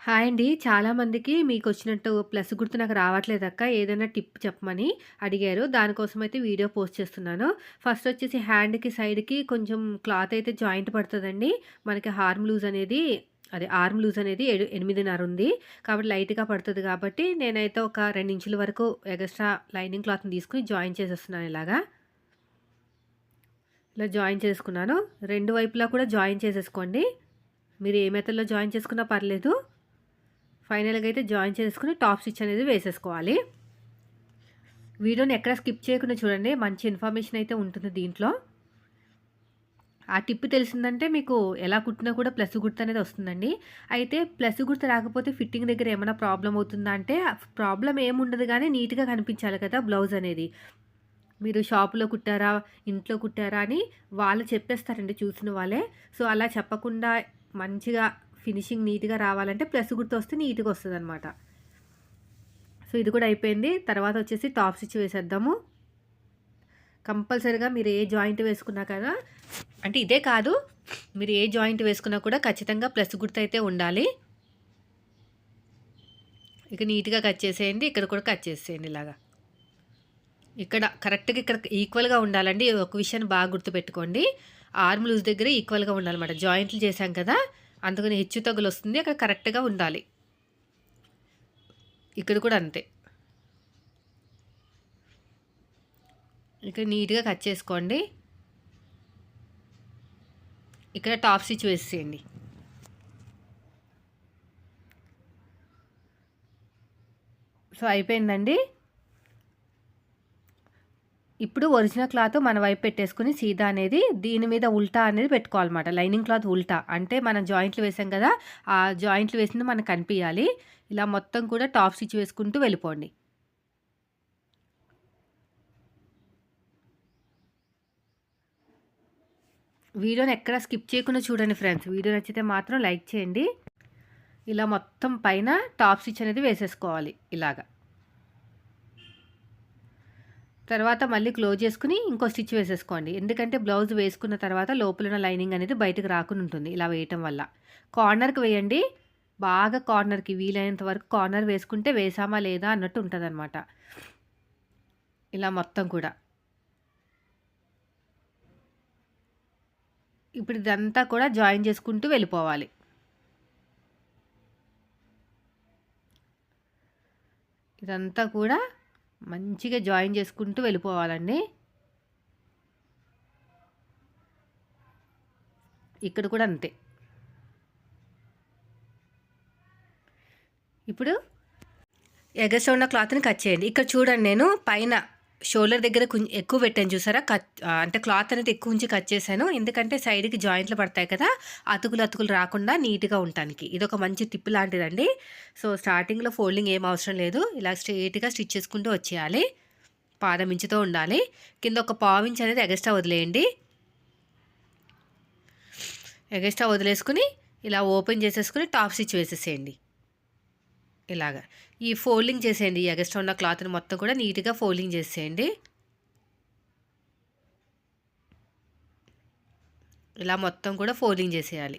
Hi అండి. చాలామందికి మీకు వచ్చినట్టు ప్లస్ గుర్తు నాకు రావట్లేదు అక్క ఏదైనా టిప్ చెప్పమని అడిగారు. దానికోసం అయితే వీడియో పోస్ట్ చేస్తున్నాను. ఫస్ట్ వచ్చేసి హ్యాండ్‌కి సైడ్‌కి కొంచెం క్లాత్ అయితే జాయింట్ పడుతుందండి మనకి హార్మ్ లూజ్ అనేది అదే ఆర్మ్ లూజ్ అనేది ఏడు 8.5 ఉంది. కాబట్టి లైట్‌గా పడుతుంది కాబట్టి నేనైతే ఒక రెండు ఇంచుల వరకు ఎగస్ట్రా లైనింగ్ క్లాత్‌ని తీసుకొని జాయిన్ చేసేస్తున్నాను ఇలాగా. ఇలా జాయిన్ చేసుకున్నాను. రెండు వైపులా కూడా జాయిన్ చేసేసుకోండి. మీరు ఏ మెథడ్‌లో జాయిన్ చేసుకున్నా పర్లేదు. ఫైనల్‌గా అయితే జాయిన్ చేసుకుని టాప్ స్టిచ్ అనేది వేసేసుకోవాలి. వీడియోని ఎక్కడ స్కిప్ చేయకుండా చూడండి. మంచి ఇన్ఫర్మేషన్ అయితే ఉంటుంది దీంట్లో. ఆ టిప్ తెలిసిందంటే మీకు ఎలా కుట్టినా కూడా ప్లస్ గుర్తు అనేది వస్తుందండి. అయితే ప్లస్ గుర్తు రాకపోతే ఫిట్టింగ్ దగ్గర ఏమైనా ప్రాబ్లమ్ అవుతుందా అంటే ప్రాబ్లం ఏముండదు కానీ నీట్‌గా కనిపించాలి కదా బ్లౌజ్ అనేది. మీరు షాపులో కుట్టారా? ఇంట్లో కుట్టారా? అని వాళ్ళు చెప్పేస్తారండి చూసిన వాళ్ళే. సో, అలా చెప్పకుండా మంచిగా ఫినిషింగ్ నీట్‌గా రావాలంటే ప్లస్ గుర్తు వస్తే నీట్‌గా వస్తుంది అనమాట సో, ఇది కూడా అయిపోయింది. తర్వాత వచ్చేసి టాప్ స్టిచ్ వేసేద్దాము. కంపల్సరీగా మీరు ఏ జాయింట్ వేసుకున్నా కదా అంటే ఇదే కాదు. మీరు ఏ జాయింట్ వేసుకున్నా కూడా ఖచ్చితంగా ప్లస్ గుర్తు అయితే ఉండాలి. ఇక నీట్‌గా కట్ చేసేయండి. ఇక్కడ కూడా కట్ చేసేయండి ఇలాగా. ఇక్కడ కరెక్ట్‌గా ఇక్కడ ఈక్వల్‌గా ఉండాలండి. ఒక విషయాన్ని బాగా గుర్తుపెట్టుకోండి. ఆర్మ్ లూజ్ దగ్గర ఈక్వల్‌గా ఉండాలన్నమాట. జాయింట్లు చేశాం కదా! అందుకని హెచ్చు తగ్గులు వస్తుంది అక్కడ కరెక్ట్‌గా ఉండాలి. ఇక్కడ కూడా అంతే. ఇక్కడ నీట్‌గా కట్ చేసుకోండి. ఇక్కడ టాప్ స్టిచ్ వేసేయండి. సో, అయిపోయిందండి. ఇప్పుడు ఒరిజినల్ క్లాత్ మన వైపు పెట్టేసుకొని సీదా అనేది దీని మీద ఉల్టా అనేది పెట్టుకోవాలన్నమాట. లైనింగ్ క్లాత్ ఉల్టా. అంటే మనం జాయింట్లు వేసాం కదా! ఆ జాయింట్లు వేసింది మనకు కనిపించాలి ఇలా మొత్తం కూడా టాప్ స్టిచ్ వేసుకుంటూ వెళ్ళిపోండి. వీడియోని ఎక్కడ స్కిప్ చేయకుండా చూడండి ఫ్రెండ్స్. వీడియో నచ్చితే మాత్రం లైక్ చేయండి. ఇలా మొత్తం పైన టాప్ స్టిచ్ అనేది వేసేసుకోవాలి ఇలాగా. తర్వాత మళ్ళీ క్లోజ్ చేసుకుని ఇంకో స్టిచ్ వేసేసుకోండి. ఎందుకంటే బ్లౌజ్ వేసుకున్న తర్వాత లోపలున్న లైనింగ్ అనేది బయటకు రాకుండా ఉంటుంది ఇలా వేయటం వల్ల. కార్నర్‌కి వేయండి. బాగా కార్నర్‌కి వీలైనంత వరకు కార్నర్ వేసుకుంటే వేసామా లేదా అన్నట్టు ఉంటుందన్నమాట ఇలా మొత్తం కూడా. ఇప్పుడు ఇదంతా కూడా జాయిన్ చేసుకుంటూ వెళ్ళిపోవాలి. ఇదంతా కూడా మంచిగా జాయిన్ చేసుకుంటూ వెళ్ళిపోవాలండి. ఇక్కడ కూడా అంతే. ఇప్పుడు ఎగస్ట్రా ఉన్న క్లాత్‌ని కట్ చేయండి. ఇక్కడ చూడండి నేను పైన షోల్డర్ దగ్గర కొంచెం ఎక్కువ పెట్టాను చూసారా? కట్ అంటే క్లాత్ అనేది ఎక్కువ ఉంచి కట్ చేశాను. ఎందుకంటే సైడ్‌కి జాయింట్లు పడతాయి కదా! అతుకులు అతుకులు రాకుండా నీట్‌గా ఉండటానికి. ఇది ఒక మంచి టిప్ లాంటిదండి. సో, స్టార్టింగ్‌లో ఫోల్డింగ్ ఏం అవసరం లేదు. ఇలా స్ట్రెయిట్‌గా స్టిచ్ చేసుకుంటూ వచ్చేయాలి. పాదం ఇంచుతో ఉండాలి. కింద ఒక పావించి అనేది ఎగస్ట్రా వదిలేయండి. ఎగస్ట్రా వదిలేసుకుని ఇలా ఓపెన్ చేసేసుకొని టాప్ స్టిచ్ వేసేసేయండి. ఇలాగా. ఈ ఫోల్డింగ్ చేసేయండి. ఈ ఎగస్ట్రా ఉన్న క్లాత్‌ని మొత్తం కూడా నీట్‌గా ఫోల్డింగ్ చేసేయండి. ఇలా మొత్తం కూడా ఫోల్డింగ్ చేసేయాలి.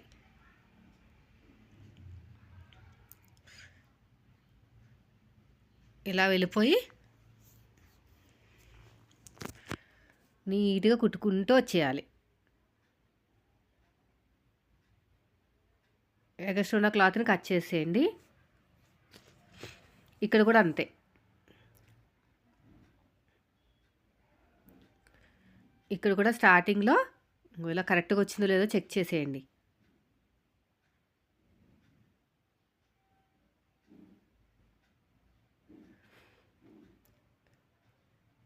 ఇలా వెళ్ళిపోయి నీట్‌గా కుట్టుకుంటూ వచ్చేయాలి. ఎగస్ట్రా ఉన్న క్లాత్‌ని కట్ చేసేయండి. ఇక్కడ కూడా అంతే. ఇక్కడ కూడా స్టార్టింగ్‌లో ఇలా కరెక్ట్‌గా వచ్చిందో లేదో చెక్ చేసేయండి.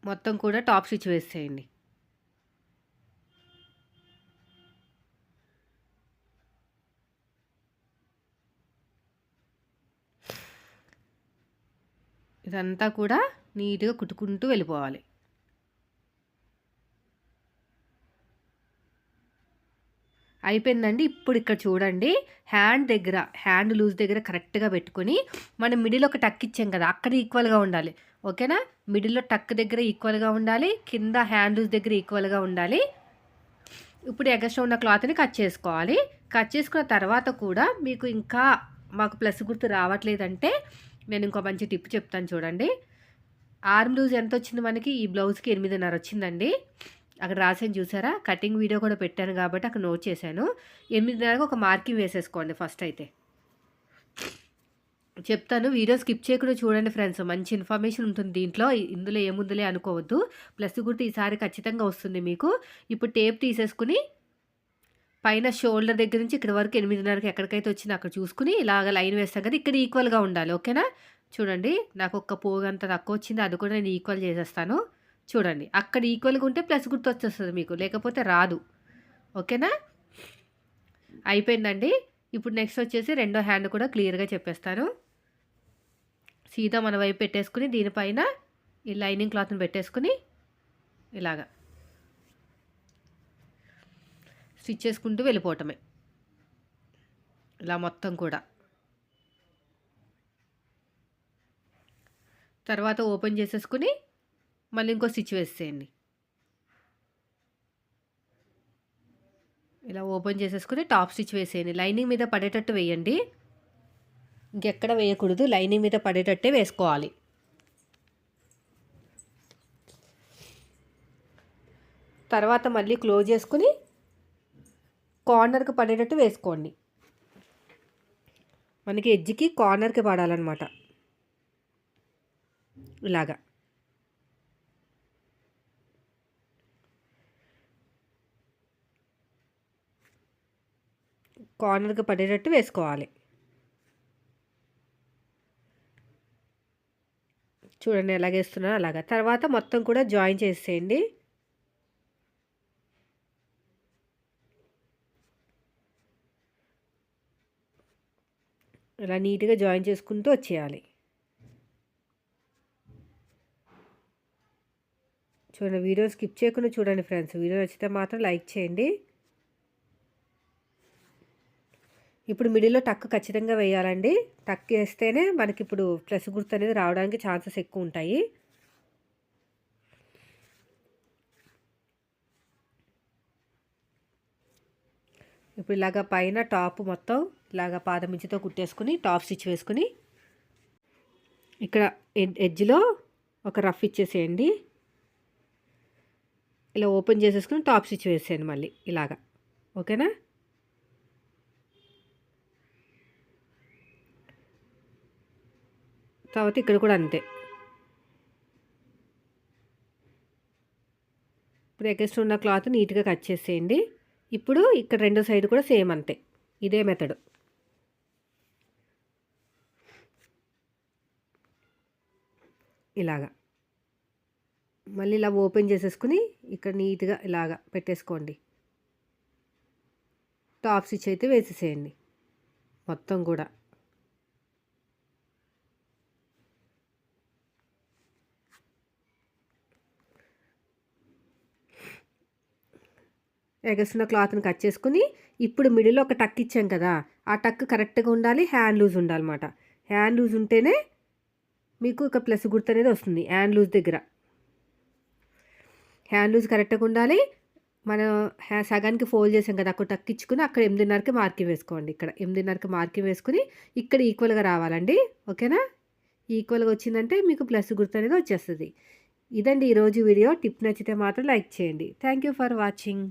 మొత్తం కూడా టాప్ స్టిచ్ వేసేయండి. ఇదంతా కూడా నీట్‌గా కుట్టుకుంటూ వెళ్ళిపోవాలి. అయిపోయిందండి. ఇప్పుడు ఇక్కడ చూడండి హ్యాండ్ దగ్గర హ్యాండ్ లూజ్ దగ్గర కరెక్ట్‌గా పెట్టుకొని మనం మిడిల్ ఒక టక్ ఇచ్చాం కదా! అక్కడ ఈక్వల్‌గా ఉండాలి. ఓకేనా? మిడిల్‌లో టక్ దగ్గర ఈక్వల్‌గా ఉండాలి. కింద హ్యాండ్ లూజ్ దగ్గర ఈక్వల్‌గా ఉండాలి. ఇప్పుడు ఎగస్ట్రా ఉన్న క్లాత్‌ని కట్ చేసుకోవాలి. కట్ చేసుకున్న తర్వాత కూడా మీకు ఇంకా మాకు ప్లస్ గుర్తు రావట్లేదంటే నేను ఇంకో మంచి టిప్ చెప్తాను చూడండి. ఆర్మ్ లూజ్ ఎంత వచ్చింది మనకి? ఈ బ్లౌజ్కి ఎనిమిదిన్నర వచ్చిందండి అక్కడ రాసాను చూసారా? కటింగ్ వీడియో కూడా పెట్టాను కాబట్టి అక్కడ నోట్ చేశాను. ఎనిమిదిన్నరకు ఒక మార్కింగ్ వేసేసుకోండి ఫస్ట్ అయితే. చెప్తాను వీడియో స్కిప్ చేయకుండా చూడండి ఫ్రెండ్స్. మంచి ఇన్ఫర్మేషన్ ఉంటుంది దీంట్లో. ఇందులో ఏముందులే అనుకోవద్దు. ప్లస్ గుర్తు ఈసారి ఖచ్చితంగా వస్తుంది మీకు. ఇప్పుడు టేప్ తీసేసుకుని పైన షోల్డర్ దగ్గర నుంచి ఇక్కడ వరకు ఎనిమిదిన్నరకి ఎక్కడికైతే వచ్చిందో అక్కడ చూసుకుని ఇలాగ లైన్ వేస్తాం కదా ఇక్కడ ఈక్వల్గా ఉండాలి ఓకేనా? చూడండి నాకు ఒక్క పోగంత తక్కువ వచ్చింది అది కూడా నేను ఈక్వల్ చేసేస్తాను. చూడండి అక్కడ ఈక్వల్గా ఉంటే ప్లస్ గుర్తు వచ్చేస్తుంది మీకు లేకపోతే రాదు ఓకేనా? అయిపోయిందండి. ఇప్పుడు నెక్స్ట్ వచ్చేసి రెండో హ్యాండ్ కూడా క్లియర్గా చెప్పేస్తాను. సీదా మన వైపు పెట్టేసుకుని దీనిపైన ఈ లైనింగ్ క్లాత్ని పెట్టేసుకుని ఇలాగా. స్టిచ్ చేసుకుంటూ వెళ్ళిపోవటమే. ఇలా మొత్తం కూడా. తర్వాత ఓపెన్ చేసేసుకుని మళ్ళీ ఇంకో స్టిచ్ వేసేయండి. ఇలా ఓపెన్ చేసేసుకుని టాప్ స్టిచ్ వేసేయండి. లైనింగ్ మీద పడేటట్టు వేయండి. ఇంకెక్కడ వేయకూడదు. లైనింగ్ మీద పడేటట్టే వేసుకోవాలి. తర్వాత మళ్ళీ క్లోజ్ చేసుకుని కార్నర్కి పడేటట్టు వేసుకోండి. మనకి ఎడ్జ్కి కార్నర్కి పడాలన్నమాట. ఇలాగా. కార్నర్కి పడేటట్టు వేసుకోవాలి. చూడండి ఎలాగేస్తున్నారో అలాగా. తర్వాత మొత్తం కూడా జాయిన్ చేసేయండి. ఇలా నీట్గా జాయిన్ చేసుకుంటూ వచ్చేయాలి. చూడండి వీడియో స్కిప్ చేయకుండా చూడండి ఫ్రెండ్స్. వీడియో నచ్చితే మాత్రం లైక్ చేయండి. ఇప్పుడు మిడిల్లో టక్ ఖచ్చితంగా వేయాలండి. టక్ వేస్తేనే మనకి ఇప్పుడు ప్లస్ గుర్తు అనేది రావడానికి ఛాన్సెస్ ఎక్కువ ఉంటాయి. ఇప్పుడు ఇలాగ పైన టాప్ మొత్తం ఇలాగ పాదమించితో కుట్టేసుకుని టాప్ స్టిచ్ వేసుకుని ఇక్కడ ఎడ్జ్లో ఒక రఫ్ ఇచ్చేసేయండి. ఇలా ఓపెన్ చేసేసుకుని టాప్ స్టిచ్ వేసేయండి మళ్ళీ ఇలాగా. ఓకేనా? తర్వాత ఇక్కడ కూడా అంతే. ఇప్పుడు ఎగస్ట్ ఉన్న క్లాత్ నీట్గా కట్ చేసేయండి. ఇప్పుడు ఇక్కడ రెండో సైడ్ కూడా సేమ్ అంతే. ఇదే మెథడు ఇలాగా. మళ్ళీ ఇలా ఓపెన్ చేసేసుకుని ఇక్కడ నీట్గా ఇలాగా పెట్టేసుకోండి. టాప్ స్టిచ్ అయితే వేసేసేయండి. మొత్తం కూడా. ఎగసిన క్లాత్ని కట్ చేసుకుని ఇప్పుడు మిడిల్లో ఒక టక్ ఇచ్చాం కదా ఆ టక్ కరెక్ట్గా ఉండాలి హ్యాండ్ లూజ్ ఉండాలన్నమాట. హ్యాండ్ లూజ్ ఉంటేనే మీకు ఒక ప్లస్ గుర్తు అనేది వస్తుంది. హ్యాండ్ లూజ్ దగ్గర. హ్యాండ్ లూజ్ కరెక్ట్గా ఉండాలి. మనం హ్యా సగానికి ఫోల్డ్ చేసాం కదా అక్కడ టక్కించుకుని అక్కడ ఎనిమిదిన్నరకి మార్కింగ్ వేసుకోండి. ఇక్కడ ఎనిమిదిన్నరకి మార్కింగ్ వేసుకుని ఇక్కడ ఈక్వల్గా రావాలండి. ఓకేనా? ఈక్వల్గా వచ్చిందంటే మీకు ప్లస్ గుర్తు అనేది వచ్చేస్తుంది. ఇదండి ఈరోజు వీడియో. టిప్ నచ్చితే మాత్రం లైక్ చేయండి. Thank you for watching.